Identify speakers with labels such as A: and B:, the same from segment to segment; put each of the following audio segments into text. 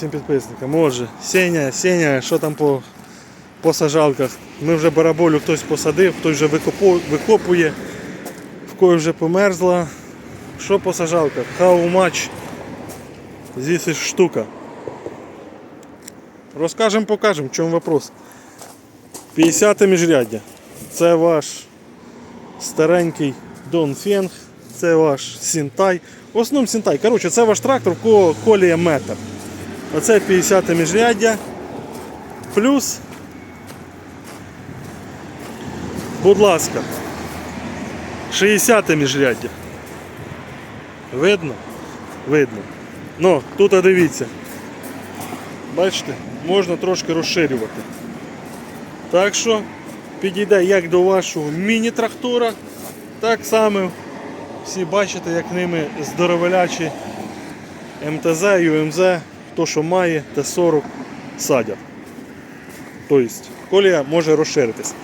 A: друзі, вітаю підписникам. Отже, Сеня, Сеня, що там по, по сажалках? Ми вже бараболю хтось посадив, хтось вже викопує, в кої вже померзла. Що по сажалках? How much? Здесь штука. Розкажемо, покажемо, в чому вопрос. 50 міжряддя. Це ваш старенький Дон Фенг, це ваш Сінтай. В основному Сінтай. Коротше, це ваш трактор, колія метр. Оце 50 міжряддя. Плюс, будь ласка, 60 міжряддя. Видно? Видно. Ну, тут дивіться. Бачите, можна трошки розширювати. Так що підійде як до вашого міні-трактора, так само всі бачите, як ними здоровелячі МТЗ, ЮМЗ, хто що має, Т-40 садять. Тобто колія може розширитись.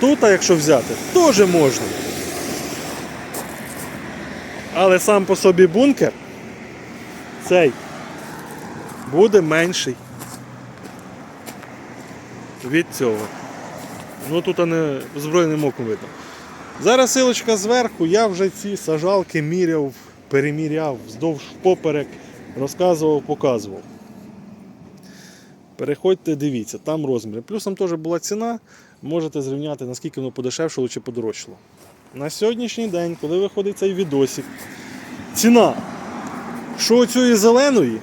A: Тут, якщо взяти, теж можна. Але сам по собі бункер цей буде менший від цього. Ну тут не збройним оком видно. Зараз силочка зверху, я вже ці сажалки міряв, переміряв, вздовж поперек, розказував, показував. Переходьте, дивіться, там розміри. Плюс там теж була ціна, можете зрівняти, наскільки воно подешевшало чи подорожчало. На сьогоднішній день, коли виходить цей відосик, ціна що цієї зеленої,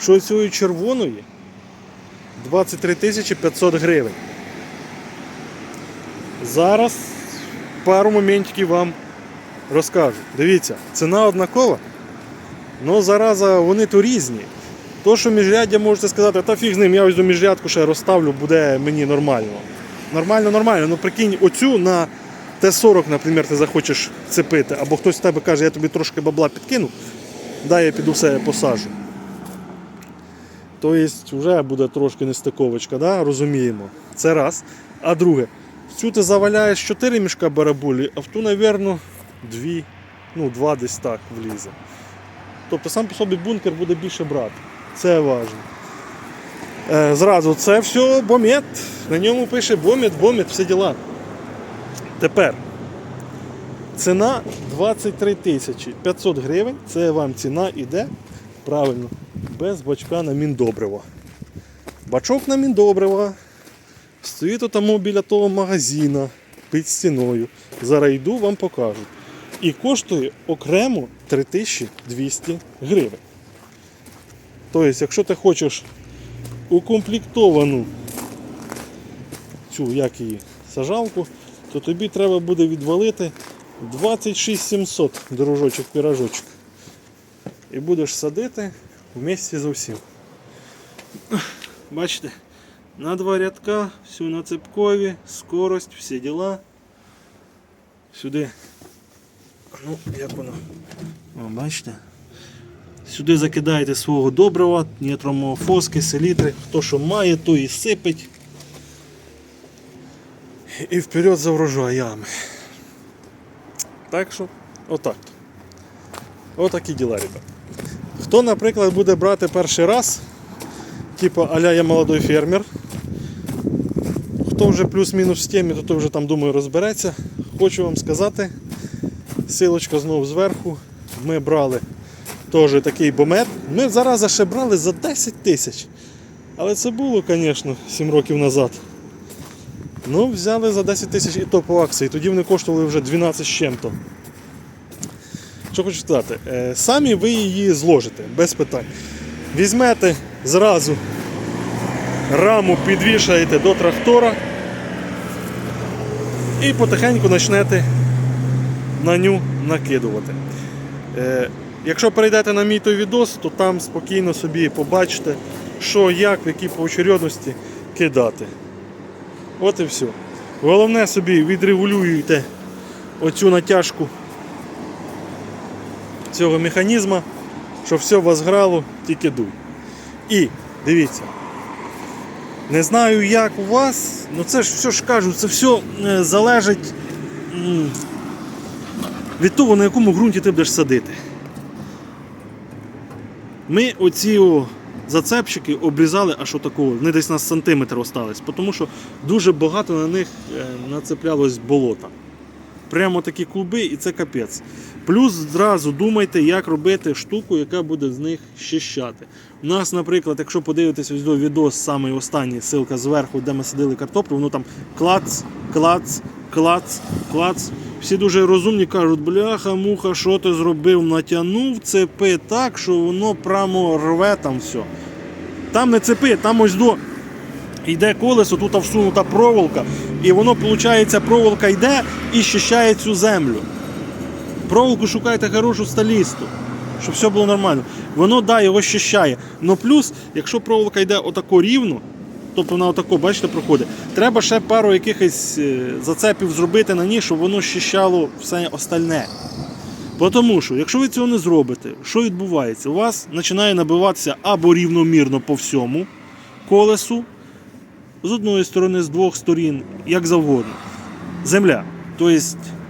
A: що цієї червоної 23 тисячі 500 гривень. Зараз пару моментів вам розкажу. Дивіться, ціна однакова, але зараза вони то різні. То, що міжряддя можете сказати, та фіг з ним, я ось до міжрядку ще розставлю, буде мені нормально. Нормально, нормально. Ну прикинь, оцю на Т-40, наприклад, ти захочеш цепити, або хтось з тебе каже, я тобі трошки бабла підкину, дай я піду все посажу. Тобто вже буде трошки нестиковочка, да? розуміємо. Це раз. А друге, в цю ти заваляєш 4 мішка барабулі, а в ту, мабуть, 2, ну 2 десь так влізе. Тобто сам по собі бункер буде більше брати. Це важливо. Е, зразу це все бомет. На ньому пише бомет, бомет, всі діла. Тепер. Ціна 23 тисячі 500 гривень. Це вам ціна іде правильно, без бачка на міндобриво. Бачок на міндобриво стоїть там біля того магазина під стіною. Зараз йду, вам покажу. І коштує окремо 3200 гривень. Тобто, якщо ти хочеш укомплектовану цю як її, сажалку, то тобі треба буде відвалити 26 700 дорожочок пірожочок. І будеш садити вместе з усім. Бачите, на два рядка, все на цепкові, скорость, всі діла. Сюди. Ну, як воно? О, бачите? Сюди закидаєте свого добрива, нітромофоски, селітри, хто що має, то і сипить. І вперед за врожаями. Так що, отак. Отакі діла, ребят. Хто, наприклад, буде брати перший раз, типу аля я молодой фермер, хто вже плюс-мінус в темі, то той вже там думаю розбереться. Хочу вам сказати, силочка знову зверху. Ми брали теж такий бомет. Ми зараз ще брали за 10 тисяч. Але це було, звісно, 7 років назад. Ну, взяли за 10 тисяч і то по акції. Тоді вони коштували вже 12 з чим-то. Що хочу сказати, е, самі ви її зложите без питань. Візьмете зразу раму, підвішаєте до трактора і потихеньку почнете на ню накидувати. Е, Якщо перейдете на мій той відос, то там спокійно собі побачите, що, як, в якій поочередності кидати. От і все. Головне собі відрегулюєте оцю натяжку цього механізму, щоб все у вас грало, тільки дуй. І дивіться. Не знаю, як у вас, але це ж все ж кажу, це все е, залежить від того, на якому ґрунті ти будеш садити. Ми оці о зацепчики обрізали аж отакого, вони десь на сантиметр остались, тому що дуже багато на них е, нацеплялось болота. Прямо такі клуби, і це капець. Плюс зразу думайте, як робити штуку, яка буде з них щищати. У нас, наприклад, якщо подивитись ось до відос, самий останній ссылка зверху, де ми садили картоплю, воно там клац, клац, клац, клац. Всі дуже розумні кажуть, бляха, муха, що ти зробив? Натягнув цепи так, що воно прямо рве там все. Там не цепи, там ось до йде колесо, тут всунута проволока, і воно, виходить, проволока йде і щищає цю землю. Проволоку шукайте хорошу сталісту, щоб все було нормально. Воно да, його щищає. Но плюс, якщо проволока йде отако рівно, тобто вона отако, бачите, проходить, треба ще пару якихось е, зацепів зробити на ній, щоб воно щищало все остальне. Тому що, якщо ви цього не зробите, що відбувається? У вас починає набиватися або рівномірно по всьому колесу, з одної сторони, з двох сторін, як завгодно. Земля. Тобто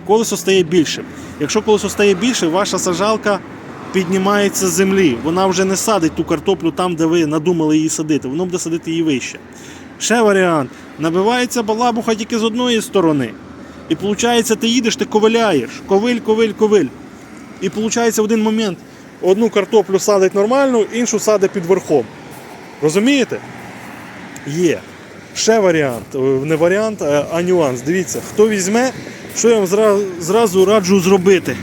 A: колесо стає більшим. Якщо колесо стає більше, ваша сажалка піднімається з землі. Вона вже не садить ту картоплю там, де ви надумали її садити, воно буде садити її вище. Ще варіант. Набивається балабуха тільки з одної сторони. І виходить, ти їдеш, ти ковиляєш. Ковиль, ковиль, ковиль. І виходить в один момент одну картоплю садить нормально, іншу садить під верхом. Розумієте? Є. Ще варіант. Е, Не варіант, а нюанс. Дивіться, хто візьме, що я вам зразу раджу зробити.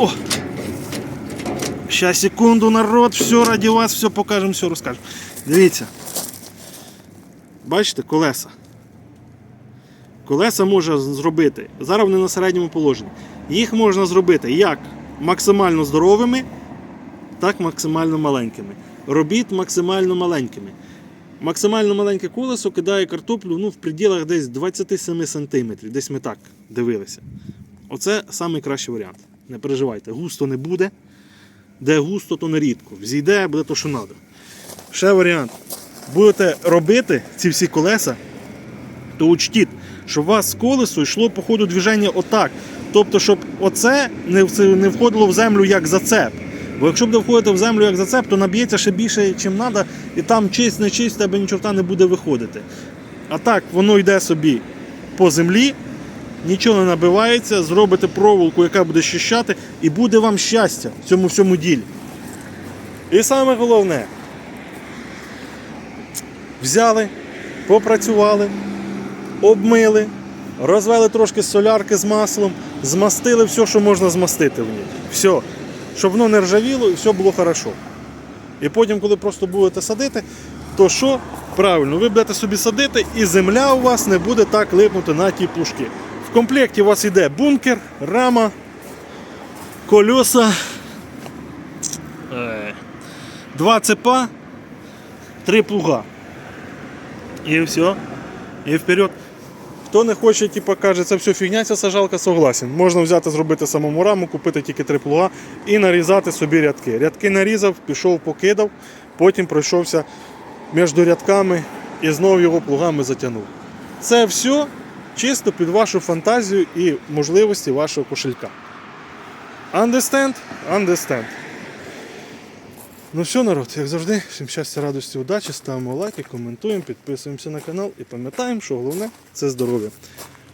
A: О! Щас, секунду, народ, все раді вас, все покажемо, все розкажемо. Дивіться. Бачите, колеса. Колеса можна зробити. Зараз вони на середньому положенні. Їх можна зробити як максимально здоровими, так максимально маленькими. Робіть максимально маленькими. Максимально маленьке колесо кидає картоплю ну, в пределах десь 27 см. Десь ми так дивилися. Оце найкращий варіант. Не переживайте, густо не буде. Де густо, то не рідко. Взійде, буде то, що треба. Ще варіант. Будете робити ці всі колеса, то учтіть, щоб у вас з колесо йшло по ходу движення отак. Тобто, щоб оце не входило в землю як зацеп. Бо якщо буде входити в землю як зацеп, то наб'ється ще більше, ніж треба, і там чисть, не чисть, тебе ні чорта не буде виходити. А так, воно йде собі по землі, нічого не набивається, зробите проволоку, яка буде щищати, і буде вам щастя в цьому всьому ділі. І саме головне, взяли, попрацювали, обмили, розвели трошки солярки з маслом, змастили все, що можна змастити в ній. Все. Щоб воно не ржавіло і все було хорошо. І потім, коли просто будете садити, то що? Правильно, ви будете собі садити, і земля у вас не буде так липнути на ті плужки. В комплекті у вас йде бункер, рама, кольоса, е, два цепа, три плуга. І все. І вперед. Хто не хоче, типу, каже, це все фігня, ця сажалка, согласен. Можна взяти, зробити самому раму, купити тільки три плуга і нарізати собі рядки. Рядки нарізав, пішов, покидав, потім пройшовся між рядками і знову його плугами затягнув. Це все чисто під вашу фантазію і можливості вашого кошелька. Understand? Understand. Ну все, народ, як завжди, всім щастя, радості, удачі, ставимо лайки, коментуємо, підписуємося на канал і пам'ятаємо, що головне це здоров'я.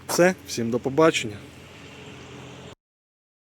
A: Все, всім до побачення.